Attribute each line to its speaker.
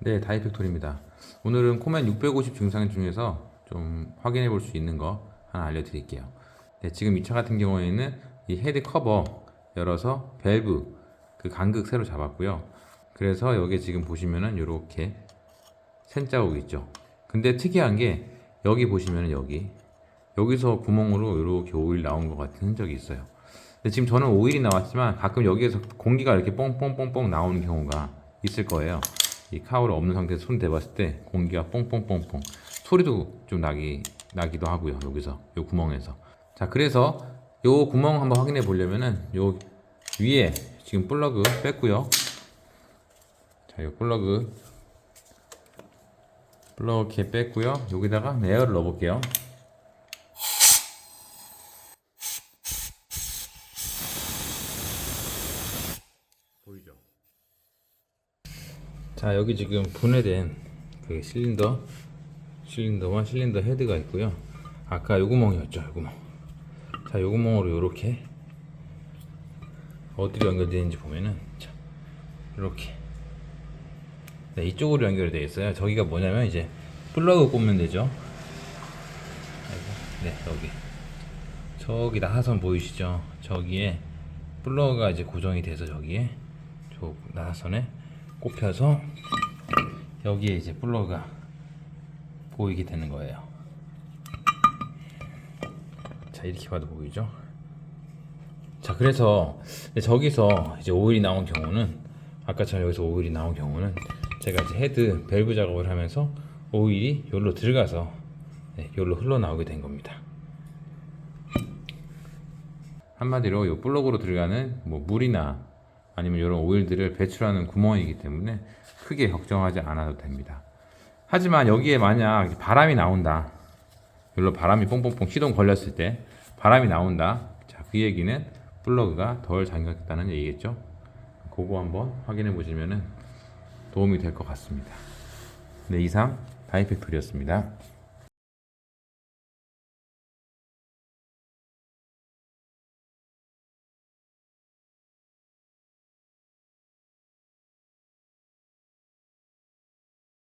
Speaker 1: 네, 다이팩토리입니다. 오늘은 코멘 650 증상 중에서 좀 확인해 볼 수 있는 거 하나 알려드릴게요. 네, 지금 이 차 같은 경우에는 이 헤드 커버 열어서 밸브 그 간극 새로 잡았고요. 그래서 여기 지금 보시면은 이렇게 샌 자국 있죠. 근데 특이한 게 여기 보시면은 여기 여기서 구멍으로 이렇게 오일 나온 것 같은 흔적이 있어요. 근데 지금 저는 오일이 나왔지만 가끔 여기에서 공기가 이렇게 뽕뽕뽕뽕 나오는 경우가 있을 거예요. 이 카우를 없는 상태에서 손 대봤을 때 공기가 뽕뽕뽕뽕 소리도 좀 나기 나기도 하고요. 여기서 요 구멍에서 자 그래서 요 구멍 한번 확인해 보려면은 요 위에 지금 플러그 뺐고요. 자, 요 플러그 플러그 이렇게 뺐고요. 여기다가 에어를 넣어볼게요. 보이죠? 자 여기 지금 분해된 그 실린더 실린더와 실린더 헤드가 있고요. 아까 요 구멍이었죠 요 구멍. 자 요 구멍으로 요렇게 어디로 연결되는지 보면은 자 이렇게. 네 이쪽으로 연결되어 있어요. 저기가 뭐냐면 이제 플러그 꼽으면 되죠 네 여기. 저기다 하선 보이시죠? 저기에 플러그가 이제 고정이 돼서 저기에 저 나선에 꼽혀서 여기에 이제 플러그가 보이게 되는 거예요. 자 이렇게 봐도 보이죠? 자 그래서 저기서 이제 오일이 나온 경우는 아까처럼 여기서 오일이 나온 경우는 제가 이제 헤드 밸브 작업을 하면서 오일이 여기로 들어가서 네, 여기로 흘러나오게 된 겁니다. 한마디로 이 플러그로 들어가는 뭐 물이나 아니면 이런 오일들을 배출하는 구멍이기 때문에 크게 걱정하지 않아도 됩니다. 하지만 여기에 만약 바람이 나온다. 여기로 바람이 뽕뽕뽕 시동 걸렸을 때 바람이 나온다. 자, 그 얘기는 플러그가 덜 잠겼다는 얘기겠죠. 그거 한번 확인해 보시면은 도움이 될 것 같습니다. 네, 이상 다이팩토리였습니다.